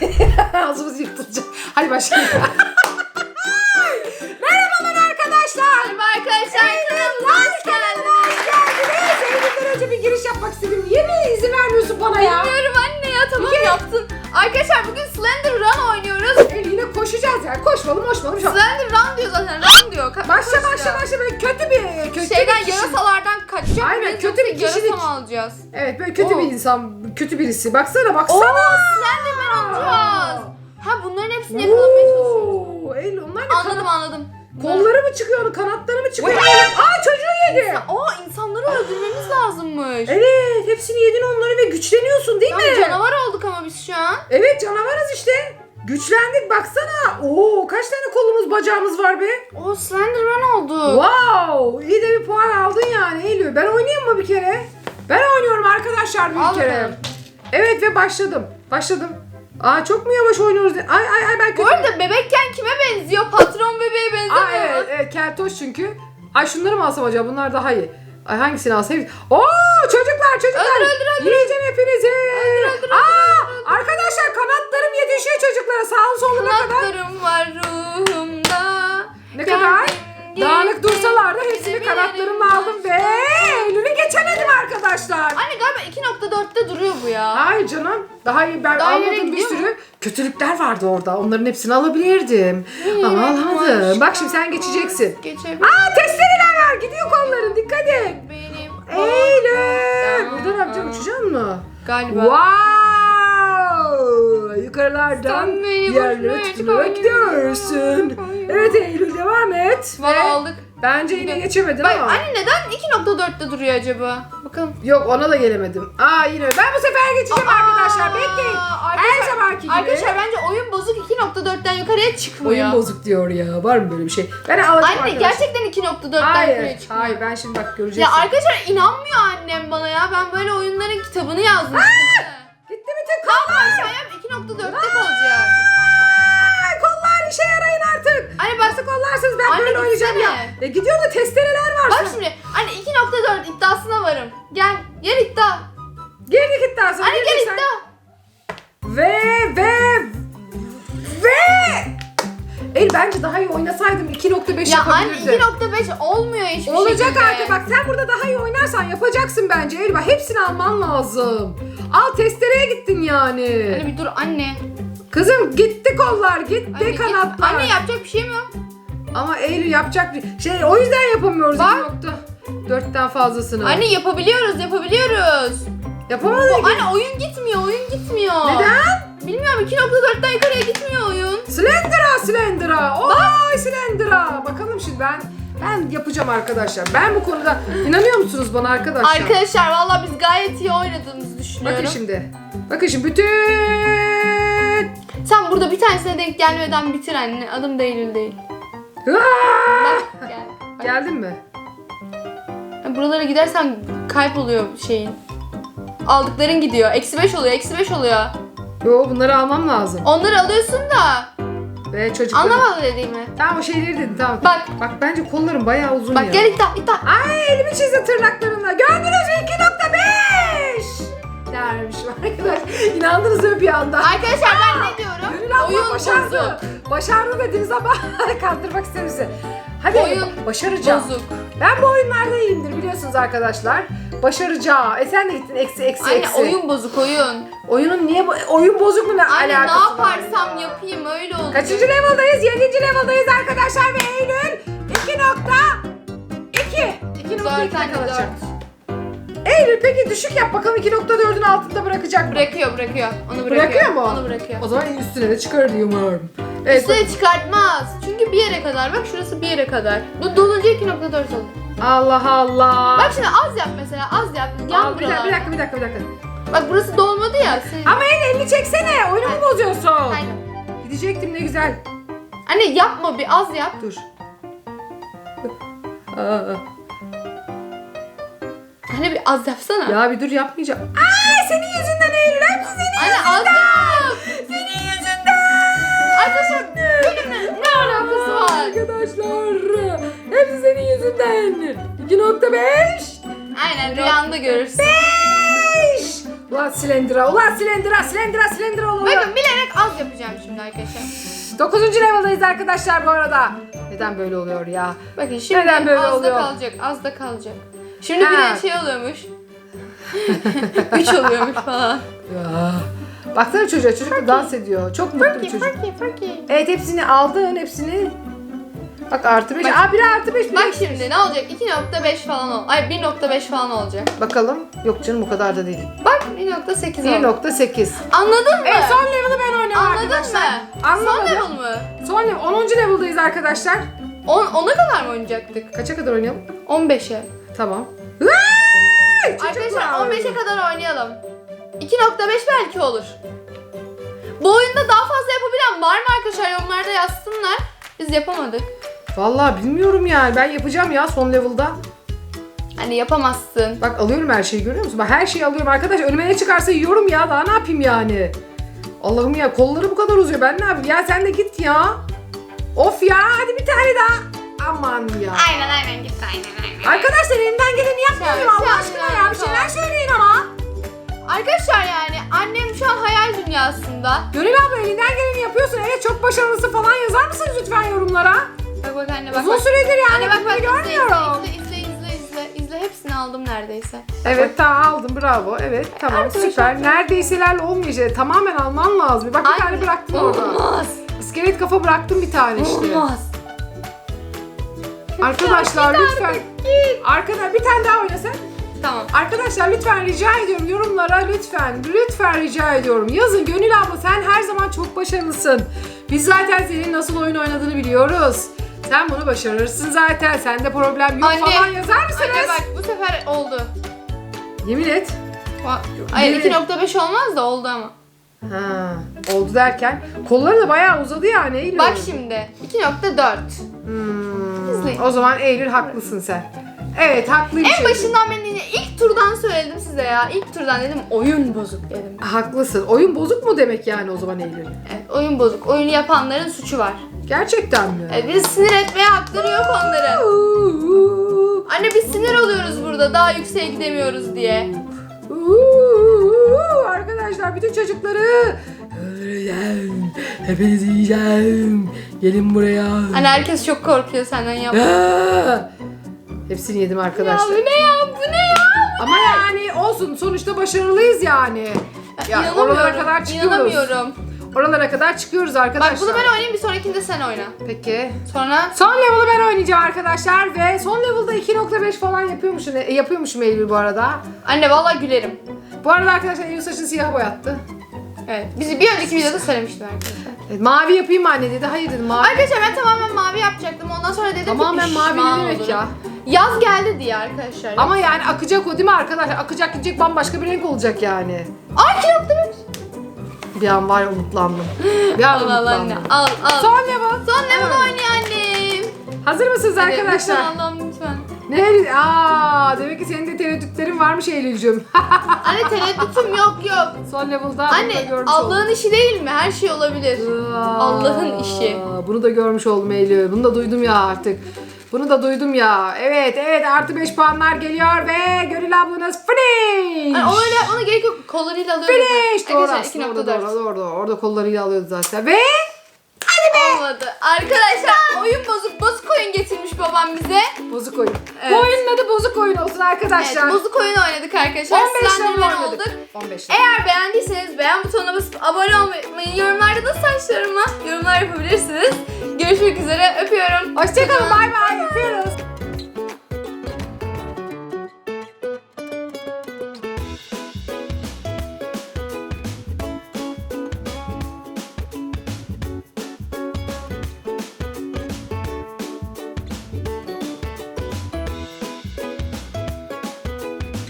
Ağzımız yırtılacak. Hadi başlayalım. Merhabalar arkadaşlar. Merhaba arkadaşlar kanalımıza hoş geldiniz. geldiniz. Eylül'den önce bir giriş yapmak istedim. Niye mi izin vermiyorsun bana ya? Bilmiyorum anne tamam yaptın. Arkadaşlar bugün Slender Run oynuyoruz. Eylül yine koşacağız ya. Koşmalı moşmalı. Çok... Slender Run diyor zaten run diyor. Ka- Başla koşuyor. başla başla böyle kötü bir kötü Şeyden bir kişi. yarasalardan kaçacak Aynen, mıyız kötü yoksa bir kişilik. yarasa mı alacağız? Evet böyle kötü Oo. bir insan, kötü birisi. Baksana Oo baksana. Slenderman alacağız. Ha bunların hepsini yakalamaya çalışıyoruz. Oo, Eylül onlar ne? Anladım anladım. Kolları mı çıkıyor, kanatları mı çıkıyor? Aa çocuğu yedi. Aa insanları öldürmemiz lazımmış. Evet, hepsini yedin onları ve güçleniyorsun değil mi? canavar olduk ama biz şu an. Evet canavarız işte. Güçlendik baksana. Oo kaç tane kolumuz bacağımız var be? Oo Slenderman olduk. Wow iyi de bir puan aldın yani Eylül. Ben oynayayım mı bir kere? Ben oynuyorum arkadaşlar bir Al kere. bakalım. Evet ve başladım. Başladım. Aa çok mu yavaş oynuyoruz? Ay ay ay ben kötü. Bu arada bebekken kime benziyor? Patron bebeğe benzemiyor Aa evet, evet keltoş çünkü. Ay şunları mı alsam acaba? Bunlar daha iyi. Ay hangisini alsam? Oo çocuklar çocuklar. Daha iyi ben Daha ileri almadım bir gidiyor sürü. Kötülükler vardı orada. Onların hepsini alabilirdim. Ama alamadım. Bak şimdi sen geçeceksin. Geçebilirim Aa testereler var. Gidiyor kolların. Dikkat et. benim. Eylül. Burada ne yapacağım? Uçacaksın mı? Galiba. Wow! Yukarılardan Sen beni yerlere boşuna gidiyorsun. Evet Eylül devam et. Valla Ve aldık. Bence yine geçemedin Bak ama. anne neden 2.4'te duruyor acaba? Bakalım. Yok ona da gelemedim. Aa yine ben bu sefer geçeceğim Aa, arkadaşlar. Bekleyin. Her arkadaşlar- zamanki gibi. Arkadaşlar bence oyun bozuk 2.4'ten yukarıya çıkmıyor. Oyun bozuk diyor ya. Var mı böyle bir şey? Ben alacağım Anne arkadaşlar. gerçekten 2.4'ten yukarıya Hayır. çıkmıyor. Hayır ben şimdi bak göreceksin. Ya arkadaşlar inanmıyor annem bana ya. Ben böyle oyunların kitabını yazmıştım. Gitti mi tek Kalk yap 2.4'te kalacak. Artık. Anne bak Nasıl kollarsınız ben Anne, böyle oynayacağım ya. gitsene. E gidiyor da testereler var. bak şimdi anne 2.4 iddiasına varım. Gel gel iddia. Girdik iddiasına. Anne girdik gel sen. iddia. Ve ve ve El bence daha iyi oynasaydım 2.5 Ya anne yapabilirdim. 2.5 olmuyor hiçbir Olacak şekilde. artık bak sen burada daha iyi oynarsan yapacaksın bence El bak hepsini alman lazım. Al testereye gittin yani. Anne bir dur anne. Kızım gitti kollar gitti Anne, kanatlar. Anne yapacak bir şey mi yok? Ama Eylül yapacak bir şey o yüzden yapamıyoruz Bak. 2.4'ten fazlasını. Anne yapabiliyoruz yapabiliyoruz. Yapamadık. Bu, anne oyun gitmiyor oyun gitmiyor. Neden? Bilmiyorum 2.4'ten yukarıya gitmiyor oyun. Slendra Slendra. Oy Slendra. Bakalım şimdi ben ben yapacağım arkadaşlar. Ben bu konuda inanıyor musunuz bana arkadaşlar? Arkadaşlar valla biz gayet iyi oynadığımızı düşünüyorum. Bakın şimdi. Bakın şimdi bütün Sen burada bir tanesine denk gelmeden bitir anne. Adım da Eylül değil. Bak gel. Bak. Geldin mi? Buralara gidersen kayıp oluyor şeyin. Aldıkların gidiyor. Eksi 5 oluyor. Eksi 5 oluyor. Yo bunları almam lazım. Onları alıyorsun da. Ve çocuklar. Anlamadı dediğimi. Tamam o şeyleri dedim tamam. Bak. Bak bence kollarım bayağı uzun ya. Bak gel iddia iddia. Ay elimi çizdi tırnaklarımla. Gördünüz mü 2.5. Dermiş arkadaş. İnandınız mı bir anda? Arkadaşlar ben ne diyorum? Gönül abla Oyun başardı. bozuk. Başardı dediniz ama kandırmak istedim sizi. Hadi Oyun başaracağım. Bozuk. Ben bu oyunlarda iyiyimdir biliyorsunuz arkadaşlar. Başaracağım. E sen de gittin eksi eksi Anne eksi. oyun bozuk oyun. Oyunun niye bu- oyun bozuk mu ne Anne ne alakası var yaparsam ya? yapayım öyle olacak. Kaçıncı level'dayız? Yedinci level'dayız arkadaşlar ve Eylül 2.2 Zaten 2.2'de kalacak. dört. Eylül peki düşük yap bakalım 2.4'ün altında bırakacak mı? Bırakıyor bırakıyor. Onu bırakıyor. Bırakıyor mu? Onu bırakıyor. O zaman üstüne de çıkar diyorum. Evet. Üstüne çıkartmaz. Çünkü bir yere kadar. Bak şurası bir yere kadar. Bu dolunca 2.4 olur. Allah Allah. Bak şimdi az yap mesela az yap. Yan Al, bir, dakika, bir buralar. dakika bir dakika bir dakika. Bak burası dolmadı ya. Senin. Ama el elini çeksene. Oyunumu bozuyorsun. Aynen. Gidecektim ne güzel. Anne yapma bir az yap. Dur. Aa, Anne bir az yapsana. ya bir dur yapmayacağım. Aa senin yüzünden. Hep senin Anne az yap. Senin yüzünden. Arkadaşlar benimle ne alakası var? Arkadaşlar. Hepsi senin yüzünden. 2.5. Aynen rüyanda görürsün. 5. Ulan Slendra. Ulan Slendra. Slendra. Slendra. Ulan. Bakın bilerek az şimdi arkadaşlar. 9. level'dayız arkadaşlar bu arada. Neden böyle oluyor ya? Bakın şimdi Neden böyle az oluyor? da kalacak. Az da kalacak. Şimdi bir Ha. de şey oluyormuş. 3 oluyormuş falan. Ya. Baksana çocuğa çocuk da dans ediyor. Çok mutlu bir çocuk. Evet hepsini aldın hepsini. Bak artı 5. Bak- Aa biri artı 5. Bak şimdi ne olacak? 2.5 falan ol. Ay 1.5 falan olacak. Bakalım. Yok canım o kadar da değil. Bak 1.8 oldu. 1.8. Anladın mı? Evet son level'ı ben oynuyorum Anladın arkadaşlar. mı? Son Anlamadım. level mı? Son level. 10. level'dayız arkadaşlar. 10, 10'a kadar mı oynayacaktık? Kaça kadar oynayalım? 15'e. Tamam. Arkadaşlar Çocuklar. 15'e kadar oynayalım. 2.5 belki olur. Bu oyunda daha fazla yapabilen var mı arkadaşlar? Yorumlarda yazsınlar. Biz yapamadık. Vallahi bilmiyorum yani. Ben yapacağım ya son level'da. Hani yapamazsın. Bak alıyorum her şeyi görüyor musun? Bak her şeyi alıyorum arkadaş. Önüme ne çıkarsa yiyorum ya. Daha ne yapayım yani? Allah'ım ya kolları bu kadar uzuyor. Ben ne yapayım? Ya sen de git ya. Of ya hadi bir tane daha. Aman ya. Aynen aynen git aynen aynen. Arkadaşlar elimden geleni yapmıyorum Sen- Allah sen aşkına ya. Bir şeyler söyleyin ama. Arkadaşlar yani annem şu an hayal dünyasında. Gönül abla elinden geleni yapıyorsun. Evet çok başarılısı falan yazar mısınız lütfen yorumlara? Bak bak anne bak Uzun bak. süredir yani Anne bak bak izle, görmüyorum. izle izle izle izle izle hepsini aldım neredeyse. Evet tamam aldım bravo. Evet tamam Arkadaşlar- süper. Neredeyselerle olmayacak. Tamamen alman lazım. Bak bir tane bıraktım orada. Olmaz. İskelet kafa bıraktım bir tane işte. Olmaz. Arkadaşlar Git lütfen. artık, git. Arkadaşlar bir tane daha oyna sen. Tamam. Arkadaşlar lütfen rica ediyorum yorumlara lütfen lütfen rica ediyorum. Yazın Gönül abla sen her zaman çok başarılısın. Biz zaten senin nasıl oyun oynadığını biliyoruz. Sen bunu başarırsın zaten. Sende problem yok Anne. falan yazar mısınız? Anne bak bu sefer oldu. Yemin et. Va- Hayır Yemin- 2.5 olmaz da oldu ama. Ha, oldu derken kolları da bayağı uzadı yani Eylül. Bak şimdi 2.4. Hmm. O zaman Eylül haklısın sen. Evet haklıymış. En başından beri ilk turdan söyledim size ya. İlk turdan dedim oyun bozuk dedim. Haklısın. Oyun bozuk mu demek yani o zaman Eylül? Evet oyun bozuk. Oyunu yapanların suçu var. Gerçekten mi? Evet, biz sinir etmeye hakları yok onların. Anne biz sinir oluyoruz burada daha yükseğe gidemiyoruz diye. Arkadaşlar bütün çocukları öldüreceğim. Hepinizi yiyeceğim. Gelin buraya. Hani herkes çok korkuyor senden yap. Aa! Hepsini yedim Ya arkadaşlar. bu ne ya bu ne ya? Ama yani olsun sonuçta başarılıyız yani. Ya oralara kadar çıkıyoruz. İnanamıyorum. Oralara kadar çıkıyoruz arkadaşlar. Bak bunu ben oynayayım bir sonrakinde sen oyna. Peki. Sonra Son level'ı ben oynayacağım arkadaşlar ve son level'da 2.5 falan yapıyormuşum, e, yapıyormuşum Eylül bu arada. anne vallahi gülerim. Bu arada arkadaşlar Eylül saçını siyah boyattı. Evet. Bizi bir önceki videoda söylemiştim arkadaşlar. Evet, mavi yapayım mı anne dedi. Hayır dedim mavi. Arkadaşlar ben tamamen mavi yapacaktım. Ondan sonra dedim Tamamen ki mavi pişman ne demek olurum. ya? Yaz geldi diye arkadaşlar. Ama yani akacak o değil mi arkadaşlar? Akacak gidecek bambaşka bir renk olacak yani. Ay kilotlu Bir an var ya umutlandım. Bir an Al al anne umutlandım. al al. Son level. Son level oynuyor annem. Hazır mısınız arkadaşlar? Allah'ım lütfen. Ne? Aa, demek ki senin de tereddütlerin varmış Eylül'cüm. Anne tereddütüm yok yok. Son level'da bunu da Anne görmüş oldum. Allah'ın işi değil mi? Her şey olabilir. Allah'ın işi. Aa, Bunu da görmüş oldum Eylül. Bunu da duydum ya artık. Bunu da duydum ya. Evet evet artı 5 puanlar geliyor ve Gönül ablanız finish. Hani ona, öyle, ona gerek yok. Kollarıyla alıyoruz. Finish. Doğru Arkadaşlar aslında orada 2.4. doğru, doğru, doğru. Orada kollarıyla alıyordu zaten. Ve Olmadı. Arkadaşlar oyun bozuk bozuk bozuk oyun. Evet. Bu oyunun adı bozuk oyun olsun arkadaşlar. Evet bozuk oyun oynadık arkadaşlar. 15 Slenderman level olduk. oynadık. 15 level. Eğer beğendiyseniz beğen butonuna basıp abone olmayı, yorumlarda da saçlarıma yorumlar yapabilirsiniz. Görüşmek üzere. Öpüyorum. Hoşçakalın bay bay.